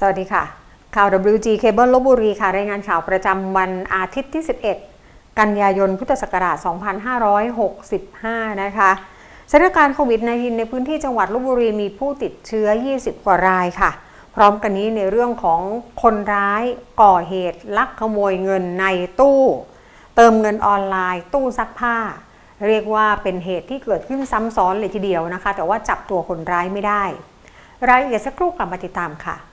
สวัสดีค่ะ ข่าว WG Cable ลบบุรีค่ะ รายงานข่าวประจำวันอาทิตย์ที่ 11 กันยายนพุทธศักราช 2565 นะคะสถานการณ์โควิด -19 ในพื้นที่จังหวัดลบบุรีมีผู้ติดเชื้อ 20 กว่ารายค่ะ พร้อมกันนี้ในเรื่องของคนร้ายก่อเหตุ ลักขโมยเงินในตู้ เติมเงินออนไลน์ ตู้ซักผ้า เรียกว่าเป็นเหตุที่เกิดขึ้นซ้ำซ้อนเลยทีเดียวนะคะ แต่ว่าจับตัวคนร้ายไม่ได้ รายละเอียดสักครู่กลับมาติดตามค่ะ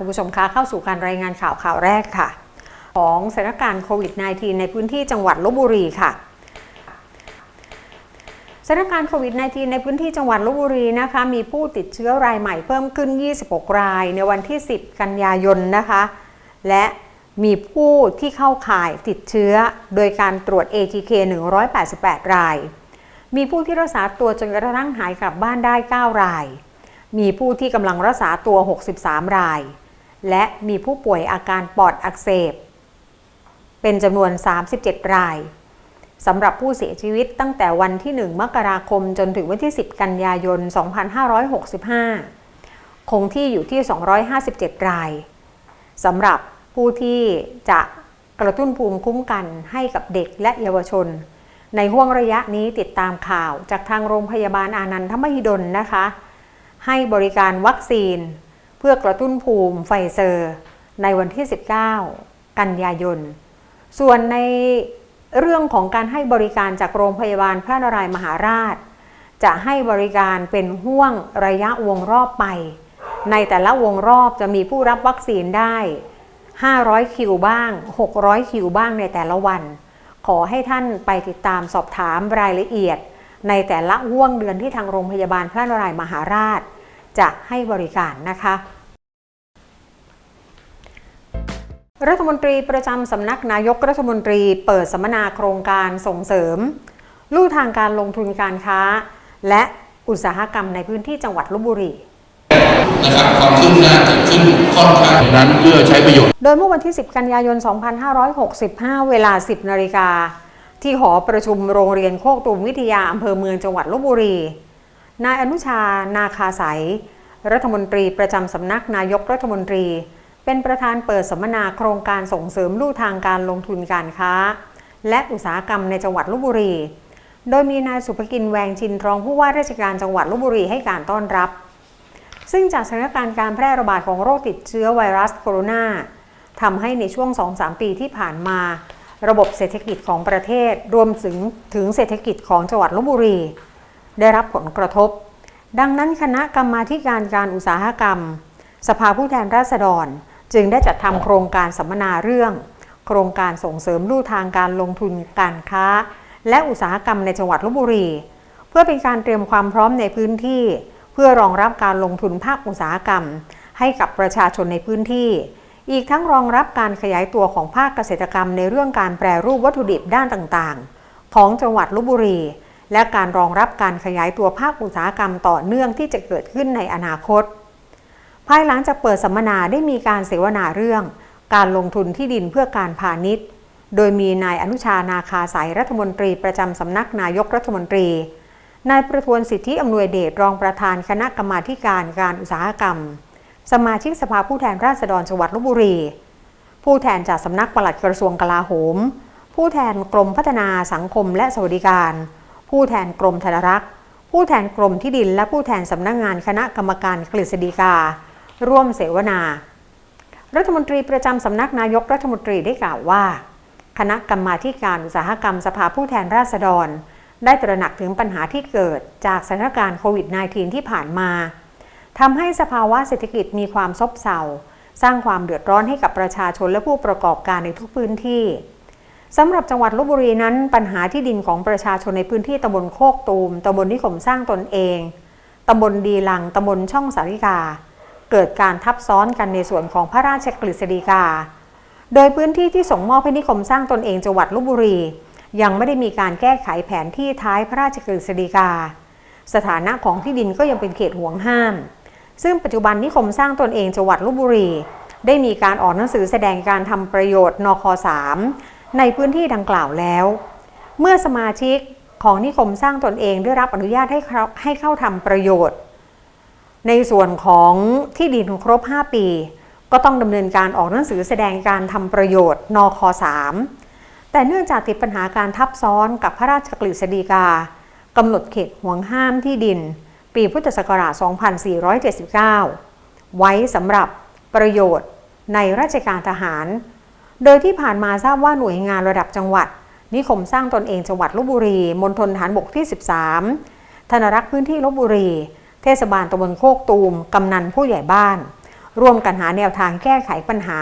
คุณผู้ชมคะเข้าสู่การรายงานข่าวข่าวแรกค่ะ ของสถานการณ์โควิด -19 ในพื้นที่จังหวัดลบบุรีค่ะสถานการณ์โควิด -19 ในพื้นที่จังหวัดลบบุรีนะคะมีผู้ติดเชื้อรายใหม่เพิ่มขึ้น 26 ราย ในวันที่ 10 กันยายนนะคะ และมีผู้ที่เข้าข่ายติดเชื้อโดยการตรวจ ATK 188 ราย มีผู้ที่รักษาตัวจนกระทั่งหายกลับบ้านได้ 9 ราย มีผู้ที่กำลังรักษาตัว 63 ราย และมีผู้ป่วยอาการปอดอักเสบ เป็นจำนวน 37 รายสำหรับผู้เสียชีวิตตั้งแต่วันที่ 1 มกราคมจนถึงวันที่ 10 กันยายน 2565 คงที่อยู่ที่ 257 รายสำหรับผู้ที่จะกระตุ้นภูมิคุ้มกันให้กับเด็กและเยาวชน ในห่วงระยะนี้ติดตามข่าวจากทางโรงพยาบาลอานันทมหิดลนะคะ ให้บริการวัคซีน เพื่อกระตุ้นภูมิไฟเซอร์ในวันที่ 19 กันยายน ส่วนในเรื่องของการให้บริการจากโรงพยาบาลพระนารายมหาราช จะให้บริการเป็นห่วงระยะวงรอบไป ในแต่ละวงรอบจะมีผู้รับวัคซีนได้ 500 คิวบ้าง 600 คิวบ้างในแต่ละวัน ขอให้ท่านไปติดตามสอบถามรายละเอียด ในแต่ละห่วงเดือนที่ทางโรงพยาบาลพระนารายมหาราช จะให้บริการนะคะ รัฐมนตรีประจำสำนักนายกรัฐมนตรีเปิดสัมมนาโครงการส่งเสริม ลู่ทางการลงทุนการค้า และอุตสาหกรรมในพื้นที่จังหวัดลบบุรีนะครับความคืบหน้าเกิดขึ้นค่อนข้างนั้นเพื่อใช้ประโยชน์ โดยเมื่อวันที่ 10 กันยายน 2565 เวลา 10 นาฬิกา ที่หอประชุมโรงเรียนโคกตูมวิทยาอำเภอเมืองจังหวัดลบบุรี นายอนุชา นาคาสายรัฐมนตรีประจำสำนักนายกรัฐมนตรี เป็นประธานเปิดสัมมนาโครงการส่งเสริมลู่ทางการลงทุนการค้า และอุตสาหกรรมในจังหวัดลบบุรี โดยมีนายสุภกินแวงชินรองผู้ว่าราชการจังหวัดลบบุรีให้การต้อนรับ ซึ่งจากสถานการณ์การแพร่ระบาดของโรคติดเชื้อไวรัสโคโรนาทำให้ในช่วง 2-3 ปีที่ผ่านมา ระบบเศรษฐกิจของประเทศรวมถึงถึงเศรษฐกิจของจังหวัดลบบุรี ได้รับผลกระทบ ดังนั้นคณะกรรมาการการอุตสาหกรรม สภาผู้แทนราษฎร จึงได้จัดทำโครงการสัมมนาเรื่อง โครงการส่งเสริมลู่ทางการลงทุนการค้า และอุตสาหกรรมในจังหวัดลบบุรี เพื่อเป็นการเตรียมความพร้อมในพื้นที่ เพื่อรองรับการลงทุนภาคอุตสาหกรรม ให้กับประชาชนในพื้นที่ อีกทั้งรองรับการขยายตัวของภาคเกษตรกรรม ในเรื่องการแปรรูปวัตถุดิบด้านต่างๆ ของจังหวัดลบบุรี และการรองรับการขยายตัวภาคอุตสาหกรรมต่อเนื่องที่จะเกิดขึ้นในอนาคต ภายหลังจากเปิดสัมมนาได้มีการเสวนาเรื่อง การลงทุนที่ดินเพื่อการพาณิชย์ โดยมีนายอนุชานาคาสายรัฐมนตรีประจำสำนักนายกรัฐมนตรี นายประทวนสิทธิอำนวยเดชรองประธานคณะกรรมาการการอุตสาหกรรม สมาชิกสภาผู้แทนราษฎรจังหวัดลบบุรี ผู้แทนจากสำนักปลัดกระทรวงกลาโหม ผู้แทนกรมพัฒนาสังคมและสวัสดิการ ผู้แทนกรมธนรักษ์ผู้แทนกรมที่ดินและผู้แทนสำนักงานคณะกรรมการกฤษฎีกา ร่วมเสวนา รัฐมนตรีประจำสำนักนายกรัฐมนตรีได้กล่าวว่า คณะกรรมาการอุตสาหกรรมสภาผู้แทนราษฎร ได้ตระหนักถึงปัญหาที่เกิดจากสถานการณ์โควิด -19 ที่ผ่านมาทำให้สภาวะเศรษฐกิจมีความซบเซาสร้างความเดือดร้อนให้กับประชาชนและผู้ประกอบการในทุกพื้นที่สำหรับจังหวัดลบบุรีนั้น ปัญหาที่ดินของประชาชนในพื้นที่ตำบลโคกตูมตำบลนิคมสร้างตนเองตำบลดีลังตำบลช่องสาริกา เกิดการทับซ้อนกันในส่วนของพระราชกฤษฎีกา โดยพื้นที่ที่ส่งมอบให้นิคมสร้างตนเองจังหวัดลบบุรี ยังไม่ได้มีการแก้ไขแผนที่ท้ายพระราชกฤษฎีกา สถานะของที่ดินก็ยังเป็นเขตห่วงห้าม ซึ่งปัจจุบันนิคมสร้างตนเองจังหวัดลบบุรี ได้มีการออกหนังสือแสดงการทำประโยชน์นค3ในพื้นที่ดังกล่าวแล้ว เมื่อสมาชิกของนิคมสร้างตนเองได้รับอนุญาตให้ให้เข้าทำประโยชน์ ในส่วนของที่ดินครบ 5 ปี ก็ต้องดำเนินการออกหนังสือแสดงการทำประโยชน์นค3แต่เนื่องจากติดปัญหาการทับซ้อนกับพระราชกฤษฎีกากำหนดเขตห่วงห้ามที่ดิน ปีพุทธศักราช 2479 ไว้สำหรับประโยชน์ในราชการทหาร โดยที่ผ่านมาทราบว่าหน่วยงานระดับจังหวัด นิคมสร้างตนเองจังหวัดลบบุรี มณฑลฐานบกที่ 13 ธนรักษ์พื้นที่ลบบุรี เทศบาลตำบลโคกตูม กำนันผู้ใหญ่บ้าน ร่วมกันหาแนวทางแก้ไขปัญหา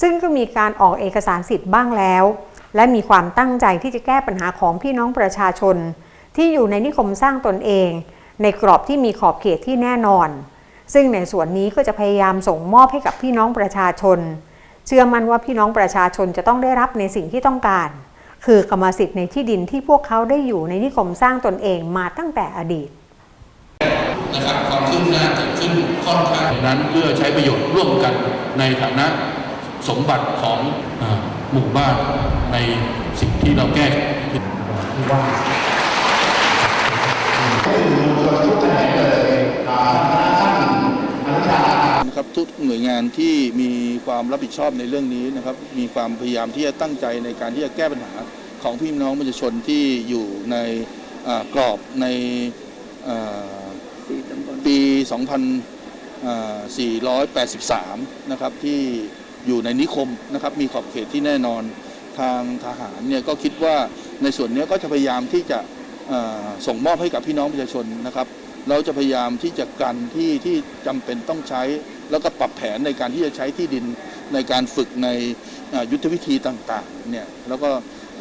ซึ่งก็มีการออกเอกสารสิทธิ์บ้างแล้ว และมีความตั้งใจที่จะแก้ปัญหาของพี่น้องประชาชน ที่อยู่ในนิคมสร้างตนเอง ในกรอบที่มีขอบเขตที่แน่นอน ซึ่งในส่วนนี้ก็จะพยายามส่งมอบให้กับพี่น้องประชาชน เชื่อมั่นว่าพี่น้องประชาชนจะต้องได้รับในสิ่งที่ต้องการ คือกรรมสิทธิ์ในที่ดินที่พวกเขาได้อยู่ในนิคมสร้างตนเองมาตั้งแต่อดีต นะครับความคืบหน้าเกิดขึ้นค่อนข้างนั้นเพื่อใช้ประโยชน์ร่วมกันในฐานะสมบัติของอ่าหมู่บ้านในสิ่งที่เราแก้ผิดนะครับทุกหน่วยงานที่มีความรับผิดชอบในเรื่องนี้นะครับ มีความพยายามที่จะตั้งใจในการที่จะแก้ปัญหาของพี่น้องประชาชนที่อยู่ในอ่ากรอบในอ่า ปี 2483 นะครับที่อยู่ในนิคมนะครับมีขอบเขตที่แน่นอนทางทหารเนี่ยก็คิดว่าในส่วนนี้ก็จะพยายามที่จะส่งมอบให้กับพี่น้องประชาชนนะครับ เราจะพยายามที่จะกันที่ที่จำเป็นต้องใช้ แล้วก็ปรับแผนในการที่จะใช้ที่ดินในการฝึกในยุทธวิธีต่างๆเนี่ยแล้วก็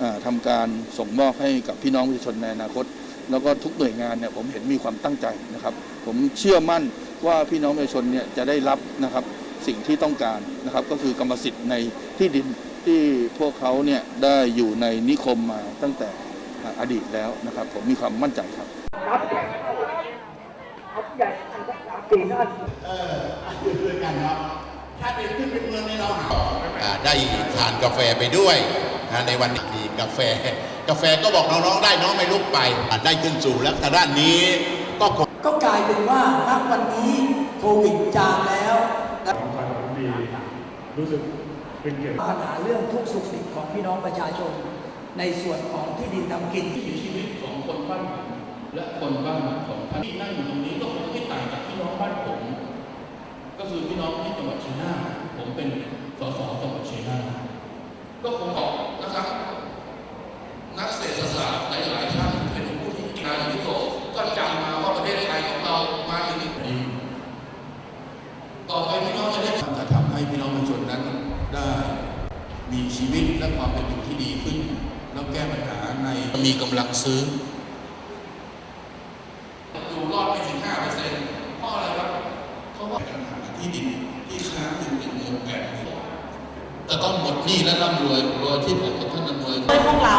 อ่าทำการส่งมอบให้กับพี่น้องประชาชนในอนาคต แล้วก็ทุกหน่วยงานเนี่ยผมเห็นมีความตั้งใจนะครับ ผมเชื่อมั่นว่าพี่น้องประชาชนเนี่ยจะได้รับนะครับสิ่งที่ต้องการนะครับ ก็คือกรรมสิทธิ์ในที่ดินที่พวกเขาเนี่ยได้อยู่ในนิคมมาตั้งแต่อดีตแล้วนะครับ ผมมีความมั่นใจครับอ่าได้ทานกาแฟไปด้วย นะในวันนี้มีกาแฟ กาแฟก็บอกน้องๆได้น้องไม่ลุกไปอ่าได้ขึ้นสู่แล้วทางด้านนี้ก็คงก็กลายเป็นว่าณวันนี้โควิดจางแล้วและดีรู้สึกเป็นเกียรติปัญหาเรื่องทุกข์สุขดิบของพี่น้องประชาชน ในส่วนของที่ดินทำกินวิถีชีวิตของคนบ้านผมและคนบ้านของท่านที่นั่งอยู่ตรงนี้ก็คงไม่ต่างจากพี่น้องบ้านผม ก็คือพี่น้องที่จังหวัดชัยนาทผมเป็นสสจังหวัดชัยนาท ก็คงบอกนะครับ นักเศรษฐศาสตร์หลายๆท่านเป็นผู้ที่งานยุโรปก็จำมาว่าประเทศไทยของเรามาถึงนี้ต่อไปพี่น้องจะได้จะทำให้พี่น้องประชาชนนั้นได้มีชีวิตและความเป็นอยู่ที่ดีขึ้น แล้วแก้ปัญหาในมีกำลังซื้ออยู่รอดไม่ถึง5เปอร์เซ็นต์เพราะอะไรครับเพราะว่าปัญหาที่ดินที่ค้างอยู่เป็นเงินแปดหมื่น จะต้องหมดหนี้และร่ำรวยรวยที่ผมกับท่านอำนวยช่วยพวกเรา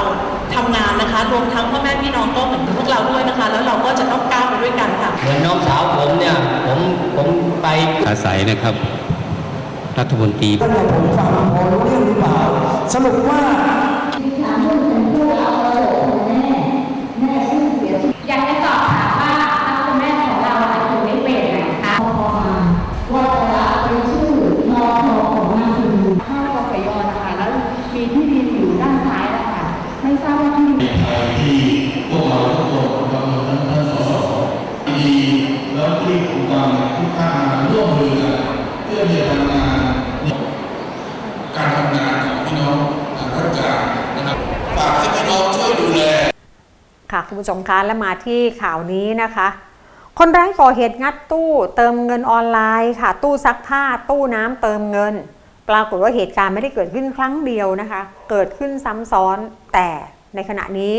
ทำงานนะคะรวมทั้งพ่อแม่พี่น้องก็เหมือนพวกเราด้วยนะคะ แล้วเราก็จะต้องก้าวไปด้วยกันค่ะเหมือนน้องสาวผมเนี่ยผมผมไปอาศัยนะครับรัฐมนตรีท่านนายผมฟังพอรู้เรื่องหรือเปล่า สรุปว่า คุณผู้ชมคะและมาที่ข่าวนี้นะคะ คนร้ายก่อเหตุงัดตู้เติมเงินออนไลน์ค่ะ ตู้ซักผ้า ตู้น้ำเติมเงิน ปรากฏว่าเหตุการณ์ไม่ได้เกิดขึ้นครั้งเดียวนะคะ เกิดขึ้นซ้ำซ้อนแต่ในขณะนี้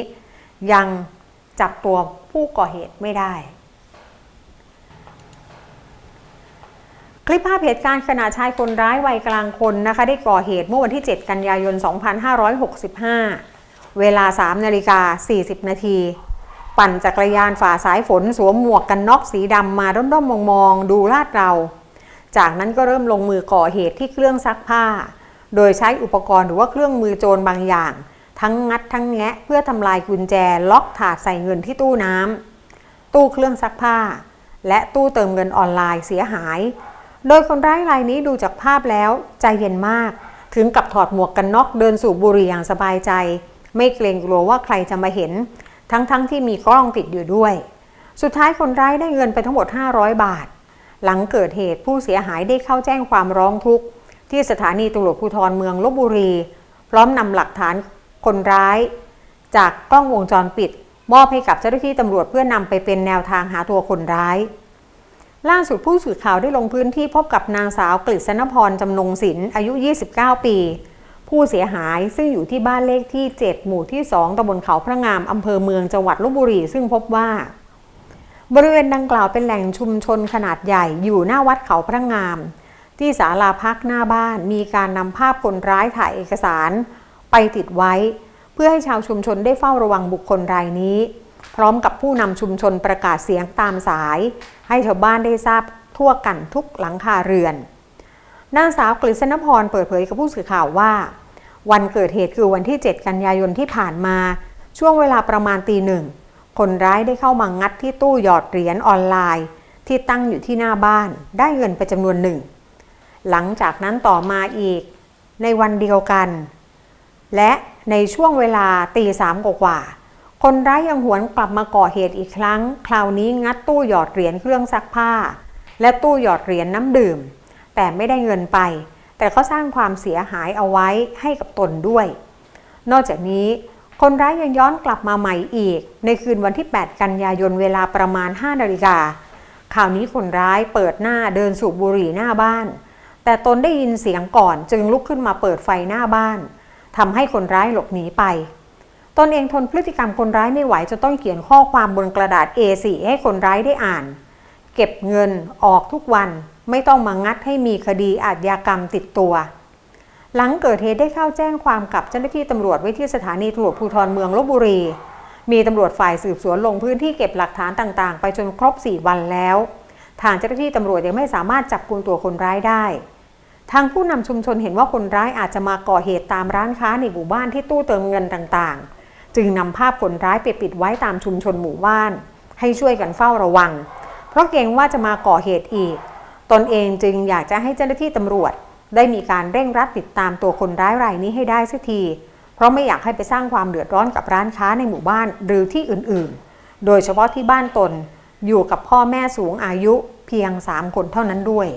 ยังจับตัวผู้ก่อเหตุไม่ได้ คลิปภาพเหตุการณ์ขณะชายคนร้ายวัยกลางคนนะคะ ได้ก่อเหตุเมื่อวันที่ 7 กันยายน 2565 เวลา3นาฬิกา40 นาที ปั่นจักรยานฝ่าสายฝนสวมหมวกกันน็อกสีดำมาด้อมๆมองๆ ดูลาดเรา จากนั้นก็เริ่มลงมือก่อเหตุที่เครื่องซักผ้า โดยใช้อุปกรณ์หรือว่าเครื่องมือโจรบางอย่าง ทั้งงัดทั้งแงะเพื่อทำลายกุญแจล็อกถาดใส่เงินที่ตู้น้ำตู้เครื่องซักผ้า และตู้เติมเงินออนไลน์เสียหาย โดยคนร้ายรายนี้ดูจากภาพแล้วใจเย็นมาก ถึงกับถอดหมวกกันน็อกเดินสูบบุหรี่อย่างสบายใจ ไม่เกรงกลัวว่าใครจะมาเห็น ทั้งๆทที่มีกล้องติดอยู่ด้วย สุดท้ายคนร้ายได้เงินไปทั้งหมด 500 บาท หลังเกิดเหตุผู้เสียหายได้เข้าแจ้งความร้องทุกข์ ที่สถานีตำรวจภูธรเมืองลบบุรี พร้อมนำหลักฐานคนร้าย จากกล้องวงจรปิด มอบให้กับเจ้าหน้าที่ตำรวจเพื่อนำไปเป็นแนวทางหาตัวคนร้ายล่าสุดผู้สื่อข่าวได้ลงพื้นที่พบกับนางสาวกฤษณพรจำนงศิลป์อายุ 29 ปี ผู้เสียหายซึ่งอยู่ที่บ้านเลขที่ 7 หมู่ที่ 2ตำบลเขาพระงามอำเภอเมืองจังหวัดลบบุรี ซึ่งพบว่า บริเวณดังกล่าวเป็นแหล่งชุมชนขนาดใหญ่อยู่หน้าวัดเขาพระงาม ที่ศาลาพักหน้าบ้านมีการนำภาพคนร้ายถ่ายเอกสาร ไปติดไว้ เพื่อให้ชาวชุมชนได้เฝ้าระวังบุคคลรายนี้ พร้อมกับผู้นำชุมชนประกาศเสียงตามสาย ให้ชาวบ้านได้ทราบทั่วกันทุกหลังคาเรือนนางสาวกฤษณพรเปิดเผยกับผู้สื่อข่าวว่า วันเกิดเหตุคือวันที่ 7 กันยายนที่ผ่านมา ช่วงเวลาประมาณตีหนึ่ง คนร้ายได้เข้ามางัดที่ตู้หยอดเหรียญออนไลน์ ที่ตั้งอยู่ที่หน้าบ้าน ได้เงินไปจำนวนหนึ่ง หลังจากนั้นต่อมาอีก ในวันเดียวกัน และในช่วงเวลาตีสามกว่า คนร้ายยังหวนกลับมาก่อเหตุอีกครั้ง คราวนี้งัดตู้หยอดเหรียญเครื่องซักผ้า และตู้หยอดเหรียญน้ำดื่ม แต่ไม่ได้เงินไป แต่ก็สร้างความเสียหายเอาไว้ให้กับตนด้วย นอกจากนี้คนร้ายยังย้อนกลับมาใหม่อีก ในคืนวันที่ 8 กันยายนเวลาประมาณ5นาฬิกาคราวนี้คนร้ายเปิดหน้าเดินสูบบุหรี่หน้าบ้าน แต่ตนได้ยินเสียงก่อนจึงลุกขึ้นมาเปิดไฟหน้าบ้านทำให้คนร้ายหลบหนีไปตนเองทนพฤติกรรมคนร้ายไม่ไหวจนต้องเขียนข้อความบนกระดาษ A4 ให้คนร้ายได้อ่าน เก็บเงินออกทุกวันไม่ต้องมางัดให้มีคดีอาชญากรรมติดตัว หลังเกิดเหตุได้เข้าแจ้งความกับเจ้าหน้าที่ตำรวจไว้ที่สถานีตำรวจภูธรเมืองลบบุรี มีตำรวจฝ่ายสืบสวนลงพื้นที่เก็บหลักฐานต่างๆ ไปจนครบ 4 วันแล้ว ทางเจ้าหน้าที่ตำรวจยังไม่สามารถจับกุมตัวคนร้ายได้ ทางผู้นำชุมชนเห็นว่าคนร้ายอาจจะมาก่อเหตุตามร้านค้าในหมู่บ้านที่ตู้เติมเงินต่างๆ จึงนำภาพคนร้ายไปปิดไว้ตามชุมชนหมู่บ้าน ให้ช่วยกันเฝ้าระวัง เพราะเกรงว่าจะมาก่อเหตุอีก ตนเองจึงอยากจะให้เจ้าหน้าที่ตำรวจ ได้มีการเร่งรัดติดตามตัวคนร้ายรายนี้ให้ได้สักที เพราะไม่อยากให้ไปสร้างความเดือดร้อนกับร้านค้าในหมู่บ้านหรือที่อื่นๆ โดยเฉพาะที่บ้านตนอยู่กับพ่อแม่สูงอายุเพียง3คนเท่านั้นด้วย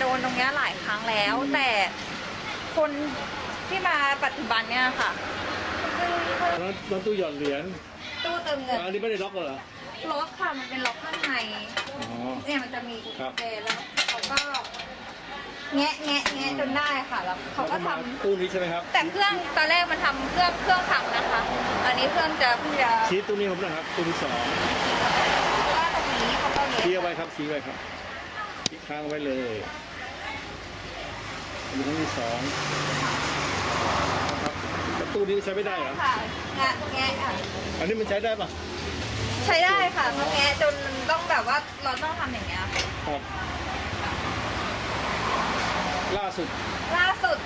โดนอะโดนตรงเนี้ยหลายครั้งแล้ว แต่คนที่มาปัจจุบันเนี่ยค่ะซึ่งแล้วแล้วตู้หยอดเหรียญตู้เติมเงินอันนี้ไม่ได้ล็อกเหรอล็อกค่ะมันเป็นล็อกข้างในอ๋อเนี่ยมันจะมีกุญครับแจแล้วเขาก็แงะแงะแงะจนได้ค่ะแล้วเขาก็ทำตู้นี้ใช่ไหมครับ แต่เครื่องตอนแรกมันทำเครื่องเครื่องทำนะคะ อันนี้เครื่องจะเพิ่งจะชี้ตู้นี้ผมนะครับตู้ที่สองว่าตรงนี้เขาก็ชี้เย็เอาไว้ครับชี้ไว้ครับชี้ค้างไว้เลย อันนี้ตู้ที่สองนะครับแล้วตู้นี้ใช้ไม่ได้เหรอ ค่ะแงะแงะอะ อันนี้มันใช้ได้ปะใช้ได้ค่ะเพราะแงะจนต้องแบบว่าเราต้องทำอย่างเงี้ยค่ะครับ ล่าสุดล่าสุด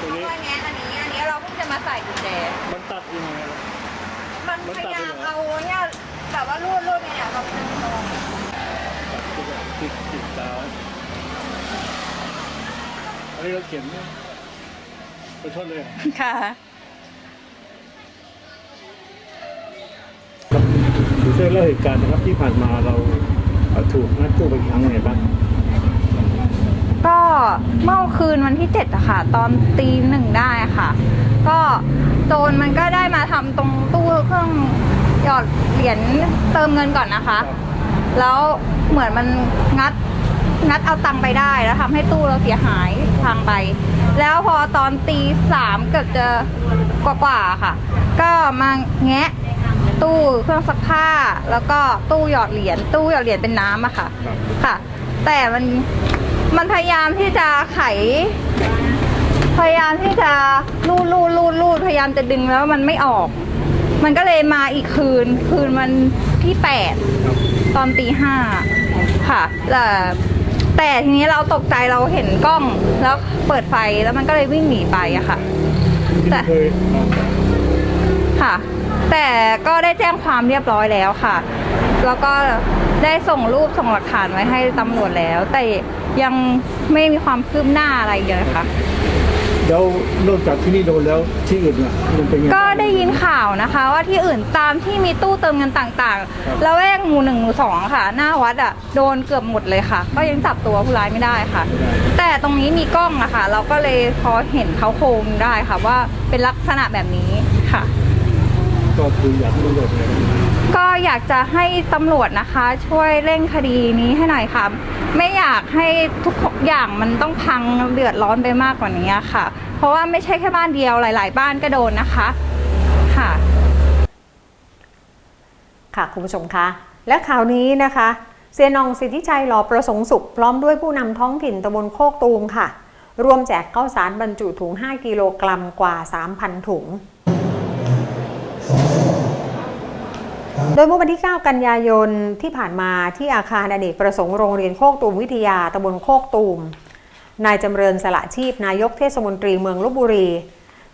ตัวเขานี้ก็แงะอันนี้อันนี้เราเพิ่งจะมาใส่กุญแจ มันตัดยังไงล่ะ มันมันพตัดยาเลยยามเหรอเอาเนี่ยแบบว่ารูดรูดเนี่ยเราเป็นตรงติดติดตา อันนี้เราเขียนไปชดเลยเหรอค่ะดูเส้นเล่าเหตุการณ์นะครับที่ผ่านมาเราเอ่อถูกงัดตู้ไปครั้งยังไงบ้างก็เมื่อคืนวันที่เจ็ดอะค่ะ ตอนตีหนึ่งได้ค่ะ ก็โจรมันก็ได้มาทำตรงตู้เครื่องหยอดเหรียญเติมเงินก่อนนะคะ แล้วเหมือนมันงัด งัดเอาตังค์ไปได้แล้วทำให้ตู้เราเสียหายพังไป แล้วพอตอนตีสามเกือบจะกว่าๆค่ะ ก็มาแงะตู้เครื่องซักผ้า แล้วก็ตู้หยอดเหรียญตู้หยอดเหรียญเป็นน้ำอะค่ะค่ะ แต่มันมันพยายามที่จะไข พยายามที่จะลูดลูดลูดลูดพยายามจะดึงแล้วมันไม่ออก มันก็เลยมาอีกคืน คืนมันที่แปดตอนตีห้าค่ะแต่ แต่ทีนี้เราตกใจเราเห็นกล้องแล้วเปิดไฟแล้วมันก็เลยวิ่งหนีไปอะค่ะ แต่เคยค่ะ แต่ก็ได้แจ้งความเรียบร้อยแล้วค่ะ แล้วก็ได้ส่งรูปส่งหลักฐานไว้ให้ตำรวจแล้ว แต่ยังไม่มีความคืบหน้าอะไรเลยค่ะ แล้วนอกจากที่นี่โดนแล้วที่อื่นล่ะมันเป็นยังไง ก็ได้ยินข่าวนะคะ ว่าที่อื่นตามที่มีตู้เติมเงินต่างครับ ๆ แล้วแวกหมู่หนึ่งหมู่สองค่ะ หน้าวัดอะโดนเกือบหมดเลยค่ะ ก็ยังจับตัวผู้ร้ายไม่ได้ค่ะ แต่ตรงนี้มีกล้องอะค่ะ เราก็เลยพอเห็นเขาโครงได้ค่ะว่าเป็นลักษณะแบบนี้ค่ะ ก็คืออยากให้ตำรวจเลย ก็อยากจะให้ตำรวจนะคะ ช่วยเร่งคดีนี้ให้หน่อยค่ะ ไม่อยากให้ทุกอย่างมันต้องพังเดือดร้อนไปมากกว่านี้ค่ะ เพราะว่าไม่ใช่แค่บ้านเดียวหลาย ๆ บ้านก็โดนนะคะค่ะ ค่ะคุณผู้ชมคะ และข่าวนี้นะคะเซียนองสิทธิชัยหล่อประสงค์สุข พร้อมด้วยผู้นำท้องถิ่นตำบลโคกตูมค่ะ รวมแจกข้าวสารบรรจุถุง 5 กิโลกรัมกว่า 3,000 ถุง โดยเมื่อวันที่ 9 กันยายนที่ผ่านมาที่อาคารอเนกประสงค์โรงเรียนโคกตูมวิทยาตำบลโคกตูม นายจำเริญสละชีพนายกเทศมนตรีเมืองลบบุรี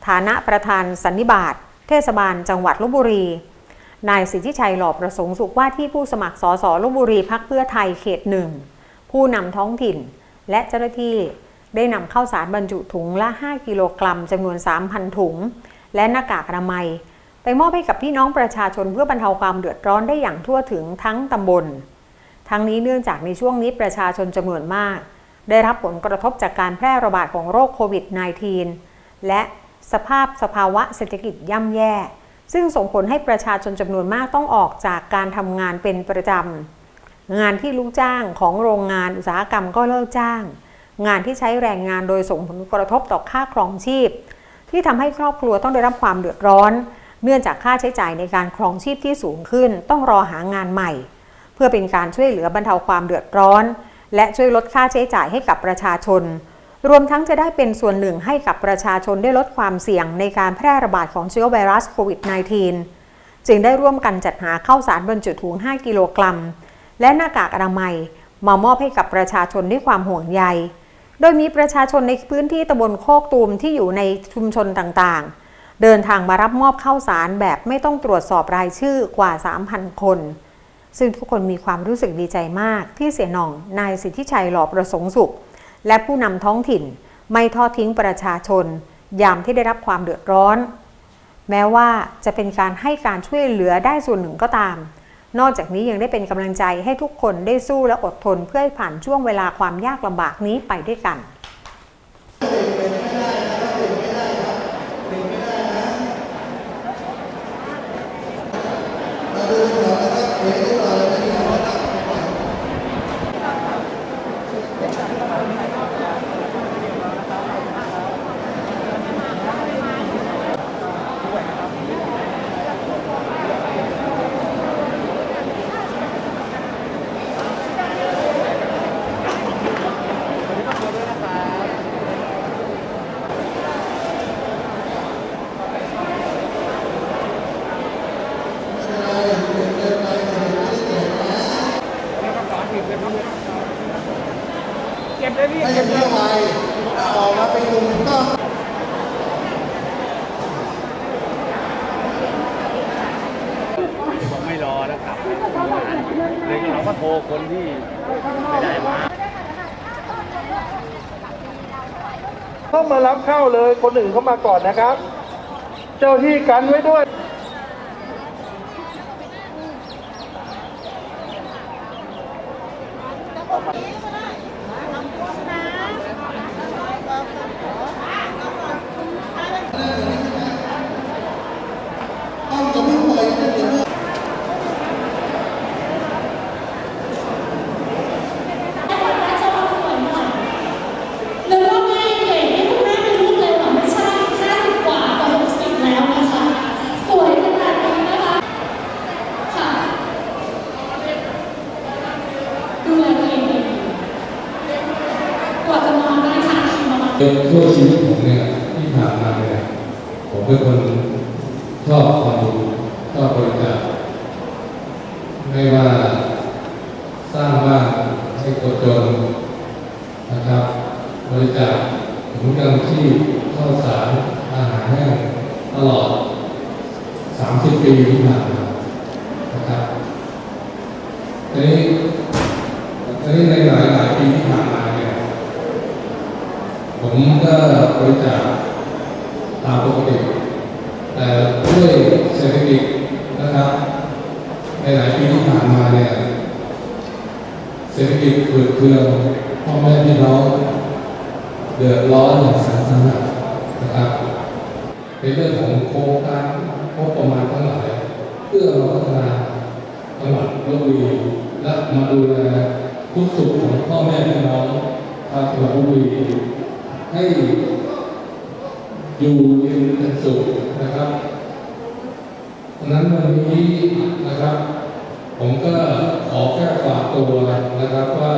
ฐานะประธานสันนิบาตเทศบาลจังหวัดลบบุรี นายสิทธิชัยหล่อประสงค์สุขว่าที่ผู้สมัครสสลบบุรีพักเพื่อไทยเขตหนึ่งผู้นำท้องถิ่น และเจ้าหน้าที่ได้นำข้าวสารบรรจุถุงละ 5 กิโลกรัมจำนวน 3,000 ถุง และหน้ากากอนามัย ไปมอบให้กับพี่น้องประชาชนเพื่อบรรเทาความเดือดร้อนได้อย่างทั่วถึงทั้งตำบล ทั้งนี้เนื่องจากในช่วงนี้ประชาชนจำนวนมาก ได้รับผลกระทบจากการแพร่ระบาดของโรคโควิด -19 และสภาพสภาวะเศรษฐกิจย่ำแย่ ซึ่งส่งผลให้ประชาชนจำนวนมากต้องออกจากการทำงานเป็นประจำงานที่ลูกจ้างของโรงงานอุตสาหกรรมก็เลิกจ้าง งานที่ใช้แรงงานโดยส่งผลกระทบต่อค่าครองชีพ ที่ทำให้ครอบครัวต้องได้รับความเดือดร้อน เนื่องจากค่าใช้จ่ายในการครองชีพที่สูงขึ้น ต้องรอหางานใหม่ เพื่อเป็นการช่วยเหลือบรรเทาความเดือดร้อน และช่วยลดค่าใช้จ่ายให้กับประชาชน รวมทั้งจะได้เป็นส่วนหนึ่งให้กับประชาชนได้ลดความเสี่ยงในการแพร่ระบาดของเชื้อไวรัสโควิด -19 จึงได้ร่วมกันจัดหาข้าวสารบรรจุถุง 5 กิโลกรัม และหน้ากากอนามัยมามอบให้กับประชาชนด้วยความห่วงใย โดยมีประชาชนในพื้นที่ตำบลโคกตูมที่อยู่ในชุมชนต่างๆ เดินทางมารับมอบข้าวสารแบบไม่ต้องตรวจสอบรายชื่อกว่า 3,000 คน ซึ่งทุกคนมีความรู้สึกดีใจมากที่เสียหน่อง นายสิทธิชัยหล่อประสงค์สุข และผู้นำท้องถิ่น ไม่ทอดทิ้งประชาชน ยามที่ได้รับความเดือดร้อน แม้ว่าจะเป็นการให้การช่วยเหลือได้ส่วนหนึ่งก็ตาม นอกจากนี้ยังได้เป็นกำลังใจให้ทุกคนได้สู้และอดทนเพื่อให้ผ่านช่วงเวลาความยากลำบากนี้ไปด้วยกัน ไม่รอแล้วกลับเลยเราก็โทรคนที่ไม่ได้มาต้องมารับเข้าเลยคนอื่นเข้ามาก่อนนะครับ เจ้าที่กันไว้ด้วย หรือว่าไม่เกรดที่คุณแม่ไม่รู้เลยว่าไม่ใช่ 50 กว่ากับ60 แล้วนะคะ สวยขนาดนี้นะคะ ค่ะ ดูแลตัวเองดีกว่าจะนอนได้ค่ะประมาณ จนช่วชีวิตผมเนี่ยที่ผ่านมาเนี่ยผมเป็นคนชอบความดูชอบบริจาคไม่ว่าสร้างบ้านให้คนจนนะครับ บริจาคถุงยางชีพข้าวสารอาหารแห้งตลอด 30 ปีที่ผ่านมานะครับทีนี้ทีนี้ในหลายหลายๆปีที่ผ่านมาเนี่ย ผมก็บริจาคตามปกติ แต่ด้วยเศรษฐกิจนะครับ ในหลายปีที่ผ่านมาเนี่ย เศรษฐกิจฝืดเคืองพ่อแม่พี่น้องเดือดร้อนอย่างแสนสาหัสนะครับในเรื่องของโครงการงบประมาณทั้งหลาย เพื่อเราพัฒนาจังหวัดล บุรีและมาดูแลทุกสุขของพ่อแม่พี่น้องชาวจังหวัดลบบุรีให้อยู่เย็นเป็นสุขนะครับดังนั้นวันนี้นะครับ ผมก็ขอแค่ฝากตัวนะครับว่า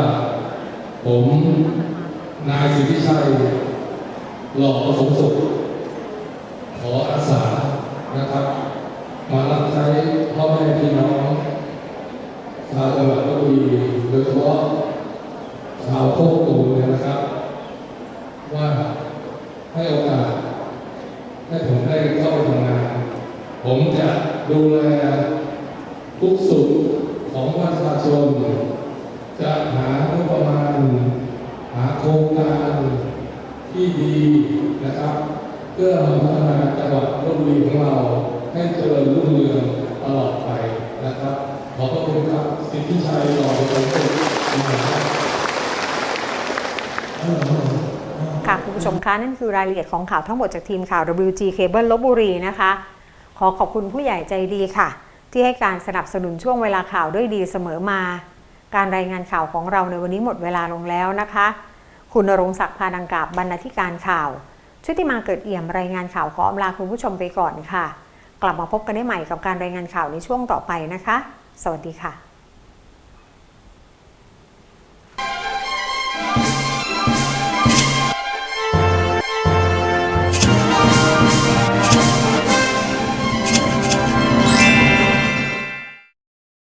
ผมนายสิทธิชัยหล่อประสมสุข ขออาสานะครับ มารับใช้พ่อแม่พี่น้อง ชาวจังหวัดลบบุรีโดยเฉพาะชาวโคกตูเนี่ยนะครับ ว่าให้โอกาสให้ผมได้เข้าไปทำงาน ผมจะดูแลทุกสุขของประชาชน จะหางบประมาณ หาโครงการที่ดีนะครับ เพื่อพัฒนาจังหวัดลบบุรีของเราให้เจริญรุ่งเรืองตลอดไปนะครับ ขอบพระคุณครับสิทธิชัยหล่อเป็นสุขนะครับค่ะคุณผู้ชมคะนั่นคือรายละเอียดของข่าวทั้งหมดจากทีมข่าว WG Cable ลบบุรีนะคะ ขอขอบคุณผู้ใหญ่ใจดีค่ะ ที่ให้การสนับสนุนช่วงเวลาข่าวด้วยดีเสมอมา การรายงานข่าวของเราในวันนี้หมดเวลาลงแล้วนะคะ คุณรงศักดิ์พาดังกาบบรรณาธิการข่าวชุติมาเกิดเอี่ยมรายงานข่าวขออำลาคุณผู้ชมไปก่อนค่ะ กลับมาพบกันได้ใหม่กับการรายงานข่าวในช่วงต่อไปนะคะ สวัสดีค่ะ